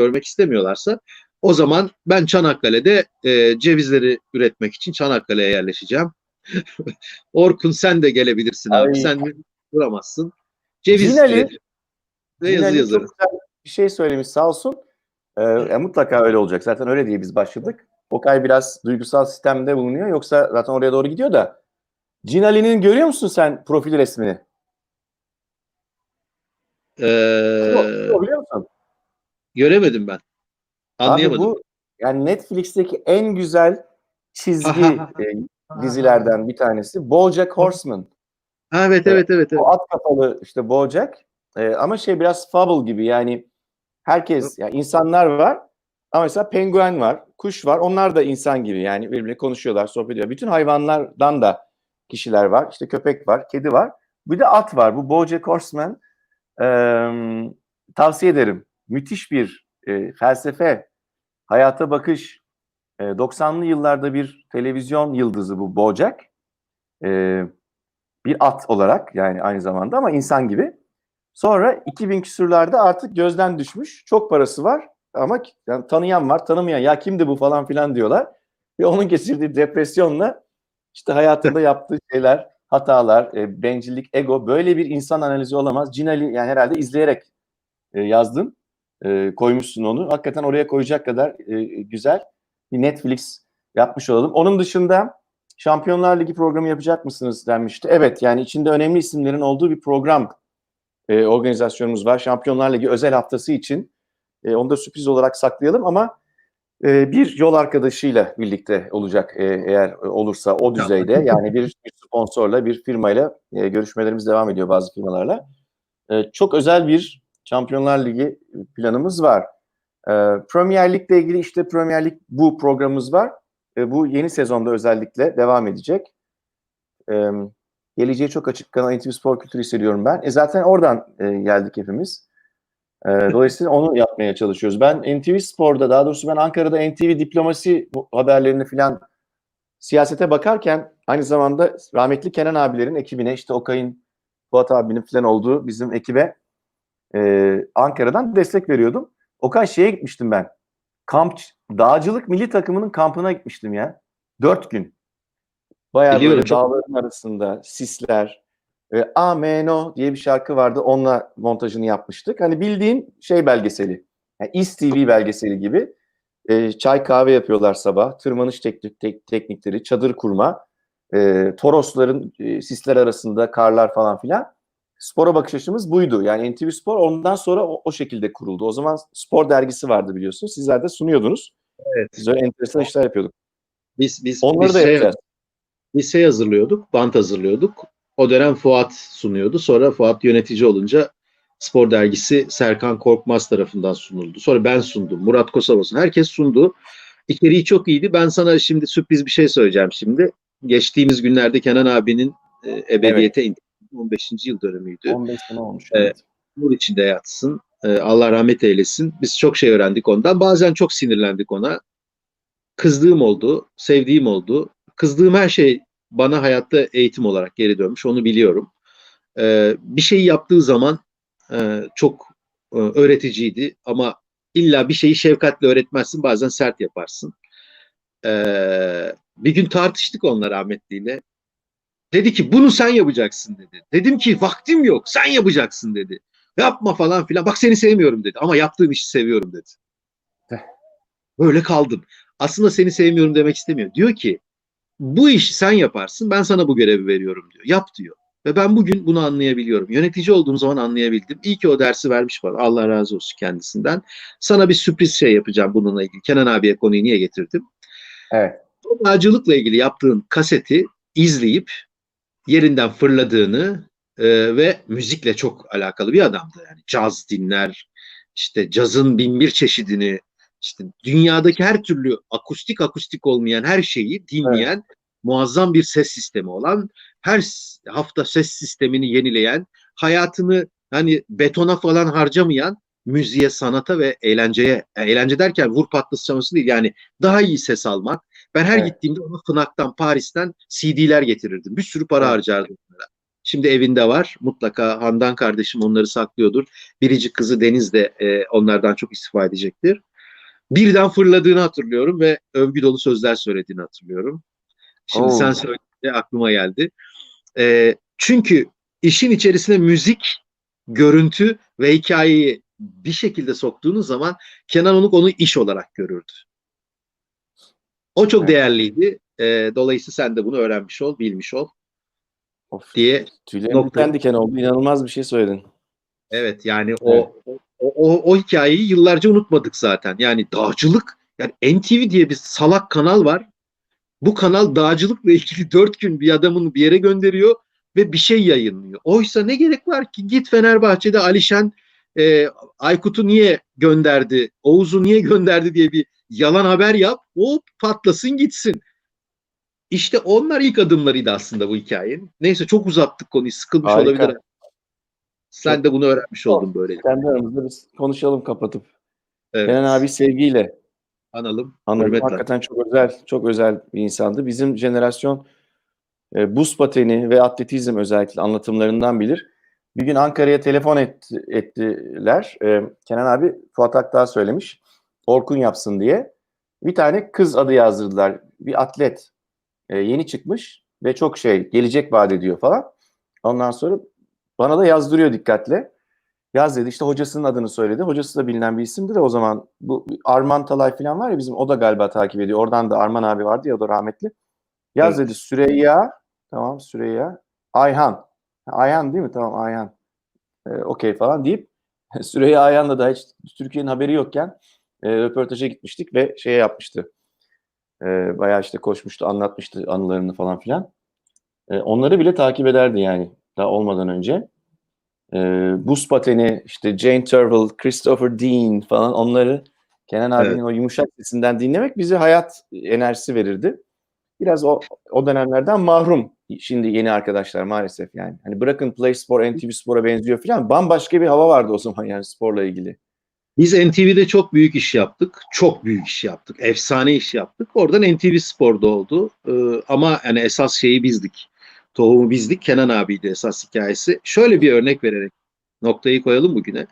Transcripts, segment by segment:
görmek istemiyorlarsa o zaman ben Çanakkale'de e, cevizleri üretmek için Çanakkale'ye yerleşeceğim. Orkun sen de gelebilirsin abi. Ay. Sen duramazsın. Ceviz Cinali- ve yazı güzel bir şey söylemiş sağ olsun. Ee, mutlaka öyle olacak. Zaten öyle diye biz başladık. Okay biraz duygusal sistemde bulunuyor. Yoksa zaten oraya doğru gidiyor da. Cinali'nin görüyor musun sen profil resmini? Ee, biliyor musun? Göremedim ben. Anlayamadım. Abi bu yani Netflix'teki en güzel çizgi e, dizilerden bir tanesi. BoJack Horseman. Ha, evet evet evet. evet. O at kafalı işte BoJack. E, ama şey biraz fable gibi yani herkes yani insanlar var ama mesela penguen var, kuş var. Onlar da insan gibi yani birbirine konuşuyorlar, sohbet ediyorlar. Bütün hayvanlardan da kişiler var. İşte köpek var, kedi var. Bir de at var. Bu BoJack Horseman. E, tavsiye ederim. Müthiş bir e, felsefe, hayata bakış. E, 90'lı yıllarda bir televizyon yıldızı bu BoJack. E, bir at olarak yani aynı zamanda ama insan gibi. Sonra 2000 küsurlarda artık gözden düşmüş. Çok parası var ama yani tanıyan var, tanımayan ya kimdi bu falan filan diyorlar. Ve onun geçirdiği depresyonla işte hayatında yaptığı şeyler, hatalar, e, bencillik, ego böyle bir insan analizi olamaz. Cinali yani herhalde izleyerek e, yazdın, e, koymuşsun onu. Hakikaten oraya koyacak kadar e, güzel bir Netflix yapmış olalım. Onun dışında Şampiyonlar Ligi programı yapacak mısınız denmişti. Evet yani içinde önemli isimlerin olduğu bir program e, organizasyonumuz var. Şampiyonlar Ligi özel haftası için. E, onu da sürpriz olarak saklayalım ama e, bir yol arkadaşıyla birlikte olacak e, eğer olursa o düzeyde. Yani bir, bir sponsorla, bir firmayla e, görüşmelerimiz devam ediyor bazı firmalarla. E, çok özel bir Şampiyonlar Ligi planımız var. E, Premier Lig'le ilgili işte Premier Lig bu programımız var. E, bu yeni sezonda özellikle devam edecek. E, geleceği çok açık kanal NTV Spor Kültürü hissediyorum ben. E, zaten oradan e, geldik hepimiz. E, dolayısıyla onu yapmaya çalışıyoruz. Ben NTV Spor'da daha doğrusu ben Ankara'da NTV diplomasi haberlerini filan siyasete bakarken aynı zamanda rahmetli Kenan abilerin ekibine işte Okay'ın Fuat abinin filan olduğu bizim ekibe e, Ankara'dan destek veriyordum. Okay şeye gitmiştim ben. Kamp, dağcılık milli takımının kampına gitmiştim ya. Dört gün. Bayağı Biliyorum, böyle çok- dağların arasında sisler. E, Ameno diye bir şarkı vardı. Onunla montajını yapmıştık. Hani bildiğin şey belgeseli. Yani East TV belgeseli gibi. E, çay kahve yapıyorlar sabah. Tırmanış teknik, tek- teknikleri, çadır kurma. E, Torosların e, sisler arasında karlar falan filan. Spora bakış açımız buydu. Yani NTV Spor ondan sonra o, o şekilde kuruldu. O zaman spor dergisi vardı biliyorsunuz. Sizler de sunuyordunuz. Evet. Biz öyle enteresan işler yapıyorduk. Biz biz Onları biz da şey, yapacağız. biz şey hazırlıyorduk, bant hazırlıyorduk. O dönem Fuat sunuyordu. Sonra Fuat yönetici olunca Spor Dergisi Serkan Korkmaz tarafından sunuldu. Sonra ben sundum. Murat Kosovas'ın. Herkes sundu. İçeriği çok iyiydi. Ben sana şimdi sürpriz bir şey söyleyeceğim şimdi. Geçtiğimiz günlerde Kenan abinin e, ebediyete indi. 15. yıl dönümüydü. 15 sene olmuş. Evet. Nur içinde yatsın. Ee, Allah rahmet eylesin. Biz çok şey öğrendik ondan. Bazen çok sinirlendik ona. Kızdığım oldu, sevdiğim oldu. Kızdığım her şey bana hayatta eğitim olarak geri dönmüş. Onu biliyorum. Ee, bir şeyi yaptığı zaman e, çok e, öğreticiydi ama illa bir şeyi şefkatle öğretmezsin. Bazen sert yaparsın. Ee, bir gün tartıştık onunla rahmetliyle. Dedi ki bunu sen yapacaksın dedi. Dedim ki vaktim yok sen yapacaksın dedi. Yapma falan filan. Bak seni sevmiyorum dedi. Ama yaptığın işi seviyorum dedi. Böyle kaldım. Aslında seni sevmiyorum demek istemiyor. Diyor ki bu işi sen yaparsın ben sana bu görevi veriyorum diyor. Yap diyor. Ve ben bugün bunu anlayabiliyorum. Yönetici olduğum zaman anlayabildim. İyi ki o dersi vermiş bana. Allah razı olsun kendisinden. Sana bir sürpriz şey yapacağım bununla ilgili. Kenan abiye konuyu niye getirdim? Evet. O dağcılıkla ilgili yaptığın kaseti izleyip yerinden fırladığını e, ve müzikle çok alakalı bir adamdı. Yani caz dinler, işte cazın bin bir çeşidini, işte dünyadaki her türlü akustik akustik olmayan her şeyi dinleyen muazzam bir ses sistemi olan, her hafta ses sistemini yenileyen, hayatını hani betona falan harcamayan müziğe, sanata ve eğlenceye, eğlence derken vur patlaması değil yani daha iyi ses almak. Ben her Evet. gittiğimde ona Fnac'tan, Paris'ten CD'ler getirirdim. Bir sürü para Evet. harcardım. onlara. Şimdi evinde var. Mutlaka Handan kardeşim onları saklıyordur. Biricik kızı Deniz de e, onlardan çok istifade edecektir. Birden fırladığını hatırlıyorum ve övgü dolu sözler söylediğini hatırlıyorum. Şimdi Oo. sen söyleyince aklıma geldi. E, çünkü işin içerisine müzik, görüntü ve hikayeyi bir şekilde soktuğunuz zaman Kenan Onuk onu iş olarak görürdü. O çok Evet. değerliydi. E, dolayısıyla sen de bunu öğrenmiş ol, bilmiş ol Of. diye Tüylerim Nokta. diken oldu. İnanılmaz bir şey söyledin. Evet yani o, Evet. o, o, o hikayeyi yıllarca unutmadık zaten. Yani dağcılık yani NTV diye bir salak kanal var. Bu kanal dağcılıkla ilgili dört gün bir adamını bir yere gönderiyor ve bir şey yayınlıyor. Oysa ne gerek var ki git Fenerbahçe'de Alişen e, Aykut'u niye gönderdi, Oğuz'u niye gönderdi diye bir yalan haber yap. Hop patlasın gitsin. İşte onlar ilk adımlarıydı aslında bu hikayenin. Neyse çok uzattık konuyu. Sıkılmış Harika. olabilir. Sen Çok- de bunu öğrenmiş oldun böyle. Kendi aramızda biz konuşalım kapatıp. Evet. Kenan abi sevgiyle Analım. anladım. Hürmetle. Hakikaten çok özel, çok özel bir insandı. Bizim jenerasyon e, buz pateni ve atletizm özellikle anlatımlarından bilir. Bir gün Ankara'ya telefon et, ettiler. E, Kenan abi Fuat Akdağ söylemiş. Orkun yapsın diye. Bir tane kız adı yazdırdılar. Bir atlet. E, yeni çıkmış ve çok şey gelecek vaat ediyor falan. Ondan sonra bana da yazdırıyor dikkatle. Yaz dedi işte hocasının adını söyledi. Hocası da bilinen bir isimdi de o zaman bu Arman Talay falan var ya bizim o da galiba takip ediyor. Oradan da Arman abi vardı ya o da rahmetli. Yaz Evet. dedi Süreyya tamam Süreyya Ayhan. Ayhan değil mi? Tamam Ayhan. Ee, Okey falan deyip Süreyya Ayhan'la da hiç Türkiye'nin haberi yokken e, röportaja gitmiştik ve şey yapmıştı. E, bayağı işte koşmuştu, anlatmıştı anılarını falan filan. E, onları bile takip ederdi yani daha olmadan önce. E, buz pateni, işte Jane Turville, Christopher Dean falan onları Kenan abinin Evet. o yumuşak sesinden dinlemek bize hayat enerjisi verirdi. Biraz o o dönemlerden mahrum şimdi yeni arkadaşlar maalesef yani. Hani bırakın Play Spor, NTV Spor'a benziyor falan. Bambaşka bir hava vardı o zaman yani sporla ilgili. Biz NTV'de çok büyük iş yaptık. Çok büyük iş yaptık. Efsane iş yaptık. Oradan NTV Spor'da oldu. Ee, ama yani esas şeyi bizdik. Tohumu bizdik. Kenan abiydi esas hikayesi. Şöyle bir örnek vererek noktayı koyalım bugüne.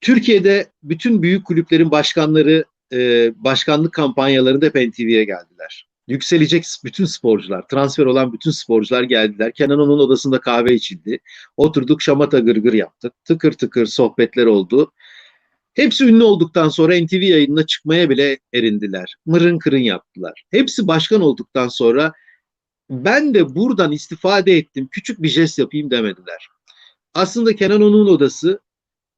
Türkiye'de bütün büyük kulüplerin başkanları e, başkanlık kampanyalarında hep NTV'ye geldiler. Yükselecek bütün sporcular, transfer olan bütün sporcular geldiler. Kenan onun odasında kahve içildi. Oturduk şamata gırgır yaptık. Tıkır tıkır sohbetler oldu. Hepsi ünlü olduktan sonra NTV yayınına çıkmaya bile erindiler. Mırın kırın yaptılar. Hepsi başkan olduktan sonra ben de buradan istifade ettim, küçük bir jest yapayım demediler. Aslında Kenan Onuk'un odası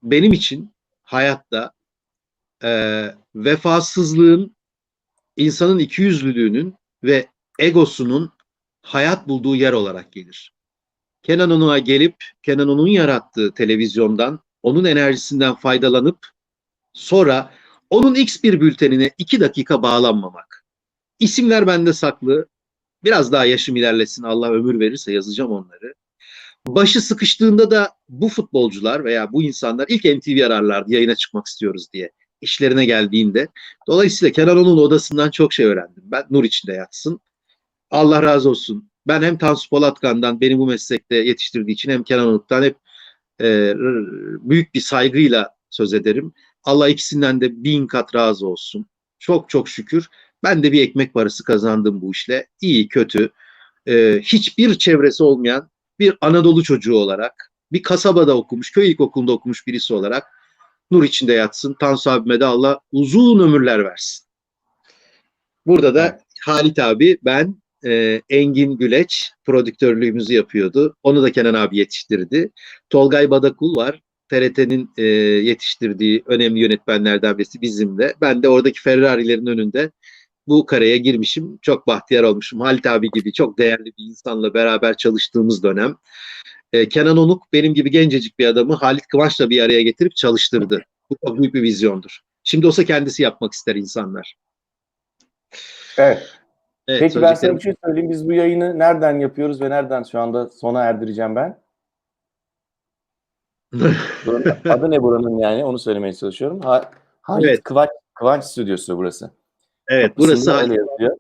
benim için hayatta e, vefasızlığın, insanın ikiyüzlülüğünün ve egosunun hayat bulduğu yer olarak gelir. Kenan Onuk'a gelip Kenan Onuk'un yarattığı televizyondan, onun enerjisinden faydalanıp sonra onun X bir bültenine iki dakika bağlanmamak. İsimler bende saklı. Biraz daha yaşım ilerlesin Allah ömür verirse yazacağım onları. Başı sıkıştığında da bu futbolcular veya bu insanlar ilk NTV ararlardı yayına çıkmak istiyoruz diye. işlerine geldiğinde. Dolayısıyla Kenan onun odasından çok şey öğrendim. Ben nur içinde yatsın. Allah razı olsun. Ben hem Tansu Polatkan'dan beni bu meslekte yetiştirdiği için hem Kenan Onuk'tan hep e, büyük bir saygıyla söz ederim. Allah ikisinden de bin kat razı olsun. Çok çok şükür. Ben de bir ekmek parası kazandım bu işle. İyi kötü. e, hiçbir çevresi olmayan bir Anadolu çocuğu olarak, bir kasabada okumuş, köy ilkokulunda okumuş birisi olarak nur içinde yatsın. Tansu abime de Allah uzun ömürler versin. Burada da. Halit abi, ben, e, Engin Güleç prodüktörlüğümüzü yapıyordu. Onu da Kenan abi yetiştirdi. Tolgay Badakul var. TRT'nin e, yetiştirdiği önemli yönetmenlerden birisi bizimle. Ben de oradaki Ferrari'lerin önünde bu kareye girmişim. Çok bahtiyar olmuşum. Halit abi gibi çok değerli bir insanla beraber çalıştığımız dönem. E, Kenan Onuk benim gibi gencecik bir adamı Halit Kıvanç'la bir araya getirip çalıştırdı. Bu çok büyük bir vizyondur. Şimdi olsa kendisi yapmak ister insanlar. Evet. Evet, Peki ben sana bir şey söyleyeyim. Biz bu yayını nereden yapıyoruz ve nereden şu anda sona erdireceğim ben? Adı ne buranın yani? Onu söylemeye çalışıyorum. Ha, Halit Evet. Kıvanç, Kıvanç Stüdyosu burası. evet, Kapısında burası Halit yazıyor.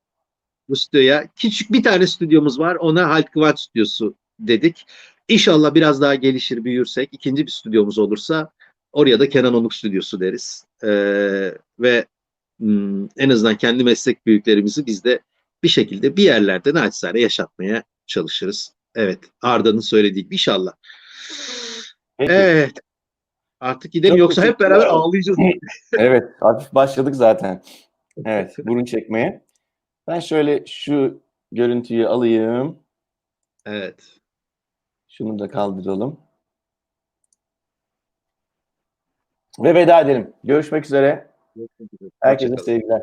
bu stüdyoya. Küçük bir tane stüdyomuz var. Ona Halit Kıvanç Stüdyosu dedik. İnşallah biraz daha gelişir, büyürsek, ikinci bir stüdyomuz olursa oraya da Kenan Onuk Stüdyosu deriz. Ee, ve hmm, en azından kendi meslek büyüklerimizi biz de bir şekilde bir yerlerde naçizane yaşatmaya çalışırız. Evet, Arda'nın söylediği gibi inşallah. Peki. Evet. Artık gidelim Çok yoksa hep beraber ağlayacağız. Evet, hafif başladık zaten. Evet, burun çekmeye. Ben şöyle şu görüntüyü alayım. Evet. Şunu da kaldıralım. Ve veda edelim. Görüşmek üzere. Herkese sevgiler.